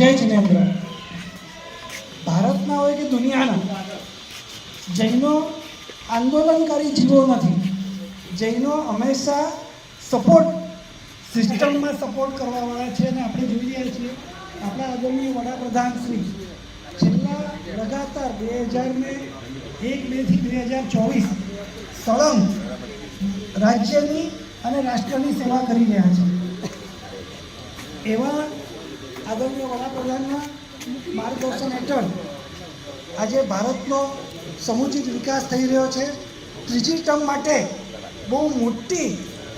જય જિનેન્દ્ર. ભારતના હોય કે દુનિયાના, જૈનો આંદોલનકારી જીવો નથી. જૈનો હંમેશા સપોર્ટ સિસ્ટમમાં સપોર્ટ કરવાવાળા છે અને આપણે જોઈ રહ્યા છીએ આપણા આદરણીય વડાપ્રધાન શ્રી. છેલ્લા લગાતાર બે હજાર ને એક બેથી બે હજાર ચોવીસ સળંગ રાજ્યની અને રાષ્ટ્રની સેવા કરી રહ્યા છે. એવા આદરણીય વડાપ્રધાનના માર્ગદર્શન હેઠળ આજે ભારતનો સમુચિત વિકાસ થઈ રહ્યો છે. ત્રીજી ટર્મ માટે બહુ મોટી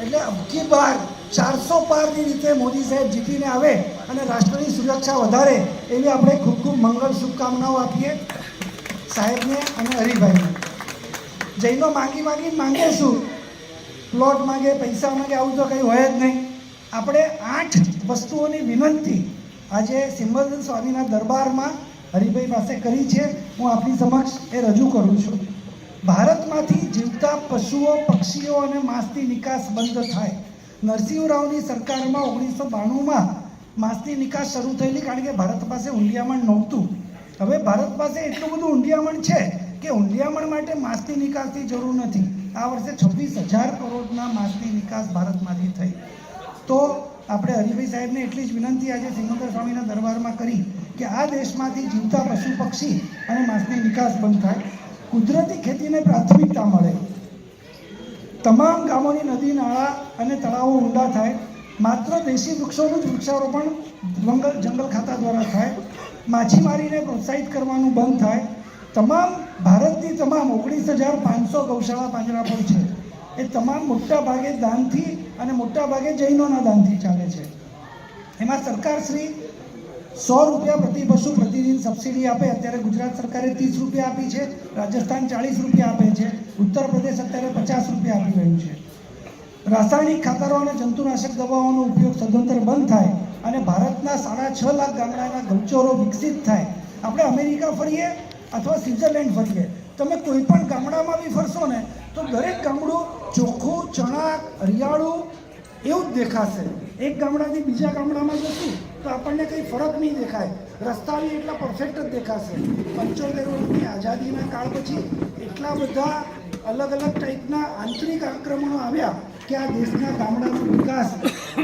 એટલે અબકી બાર ચારસો પારની રીતે મોદી સાહેબ જીતીને આવે અને રાષ્ટ્રની સુરક્ષા વધારે એવી આપણે ખૂબ ખૂબ મંગળ શુભકામનાઓ આપીએ. સાહેબને અને હરિભાઈને. જૈનો માંગી માંગી માંગે શું? પ્લોટ માંગે, પૈસા માંગે, આવું તો કંઈ હોય જ નહીં. આપણે આઠ વસ્તુઓની વિનંતી આજે સિંહલદન સ્વામીના દરબારમાં હરિભાઈ પાસે કરી છે. હું આપની સમક્ષ એ રજૂ કરું છું. ભારતમાંથી જીવતા પશુઓ, પક્ષીઓ અને માંસની નિકાસ બંધ થાય. નરસિંહ રાવની સરકારમાં ઓગણીસો બાણુંમાં માંસની નિકાસ શરૂ થયેલી કારણ કે ભારત પાસે ઊંડિયામણ નહોતું. હવે ભારત પાસે એટલું બધું ઊંડિયામણ છે કે ઊંડિયામણ માટે માંસની નિકાસની જરૂર નથી. આ વર્ષે છવ્વીસ હજાર કરોડના માંસની નિકાસ ભારતમાંથી થઈ. તો આપણે હરિભાઈ સાહેબને એટલી જ વિનંતી આજે સિંગોદર સ્વામીના દરબારમાં કરી કે આ દેશમાંથી જીવતા પશુ પક્ષી અને માંસની નિકાસ બંધ થાય. કુદરતી ખેતીને પ્રાથમિકતા મળે. તમામ ગામોની નદી, નાળા અને તળાવો ઊંડા થાય. માત્ર દેશી વૃક્ષોનું જ વૃક્ષારોપણ જંગલ જંગલ ખાતા દ્વારા થાય. માછીમારીને પ્રોત્સાહિત કરવાનું બંધ થાય. તમામ ભારતની તમામ ઓગણીસ હજાર પાંચસો ગૌશાળા પાંજરાપોળ છે. એ તમામ મોટા ભાગે દાનથી અને મોટા ભાગે જૈનોના દાનથી ચાલે છે. એમાં સરકાર શ્રી સો રૂપિયા પ્રતિ પશુ પ્રતિદિન સબસિડી આપે. અત્યારે ગુજરાત સરકારે ત્રીસ રૂપિયા આપી છે. રાજસ્થાન ચાળીસ રૂપિયા આપે છે. ઉત્તર પ્રદેશ અત્યારે પચાસ રૂપિયા આપી રહ્યું છે. રાસાયણિક ખાતરો અને જંતુનાશક દવાઓનો ઉપયોગ સદંતર બંધ થાય અને ભારતના સાડા છ લાખ ગામડાના ગૌચરો વિકસિત થાય. આપણે અમેરિકા ફરીએ અથવા સ્વિટ્ઝરલેન્ડ ફરીએ. તમે કોઈ પણ ગામડામાં બી ફરશો ને તો દરેક ગામડું ચોખ્ખું, ચણાક, હરિયાળું એવું જ દેખાશે. એક ગામડાથી બીજા ગામડામાં જશું તો આપણને કંઈ ફરક નહીં દેખાય. રસ્તા બી એટલા પરફેક્ટ જ દેખાશે. પંચોતેર વર્ષની આઝાદીના કાળ પછી એટલા બધા અલગ અલગ ટાઈપના આંતરિક આક્રમણો આવ્યા કે આ દેશના ગામડાનો વિકાસ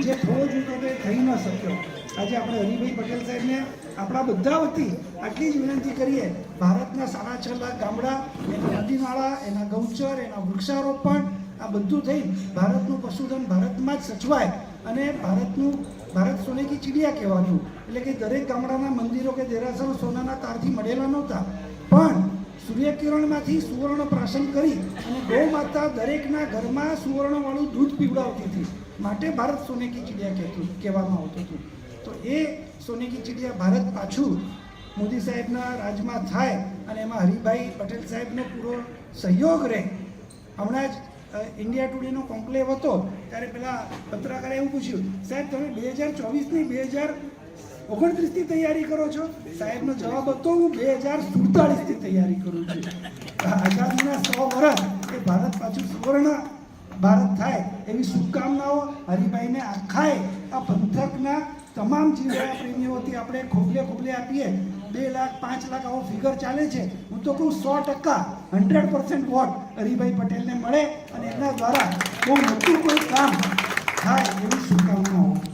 જે થોડો જોઈતો તે થઈ ન શક્યો. આજે આપણે હરિભાઈ પટેલ સાહેબને આપણા બધા વતી આટલી જ વિનંતી કરીએ. ભારતના સાડા છ લાખ ગામડા, એના નદીનાળા, એના ગૌચર, એના વૃક્ષારોપણ, આ બધું થઈ ભારતનું પશુધન ભારતમાં જ સચવાય અને ભારતનું, ભારત સોને કી ચીડિયા કહેવાનું એટલે કે દરેક ગામડાના મંદિરો કે દેરાસરો સોનાના તારથી મળેલા નહોતા. પણ સૂર્યકિરણમાંથી સુવર્ણ પ્રાશન કરી અને ગૌ માતા દરેકના ઘરમાં સુવર્ણવાળું દૂધ પીવડાવતી હતી. માટે ભારત સોને કી ચીડિયા કહેતું, કહેવામાં આવતું હતું. એ સોને કી ચીડિયા ભારત પાછું મોદી સાહેબના રાજમાં થાય અને એમાં હરિભાઈ પટેલ સાહેબનો પૂરો સહયોગ રહે. હમણાં જ ઇન્ડિયા ટુડેનો કોન્ક્લેવ હતો, ત્યારે પેલા પત્રકારે એવું પૂછ્યું, સાહેબ, તમે બે હજાર ચોવીસની બે હજાર ઓગણત્રીસની તૈયારી કરો છો? સાહેબનો જવાબ હતો, હું બે હજાર સુડતાળીસની તૈયારી કરું છું. આઝાદીના સો વર્ષ એ ભારત પાછું સુવર્ણ ભારત થાય એવી શુભકામનાઓ હરિભાઈને આખાય આ પંથકના તમામ જીવદયા પ્રેમીઓથી આપણે ખોબલે ખોબલે આપીએ. બે લાખ, પાંચ લાખ આવો ફિગર ચાલે છે. હું તો કહું સો ટકા હંડ્રેડ પર્સન્ટ વોટ હરિભાઈ પટેલને મળે અને એના દ્વારા બહુ મોટું કોઈ કામ થાય એવી શુભકામના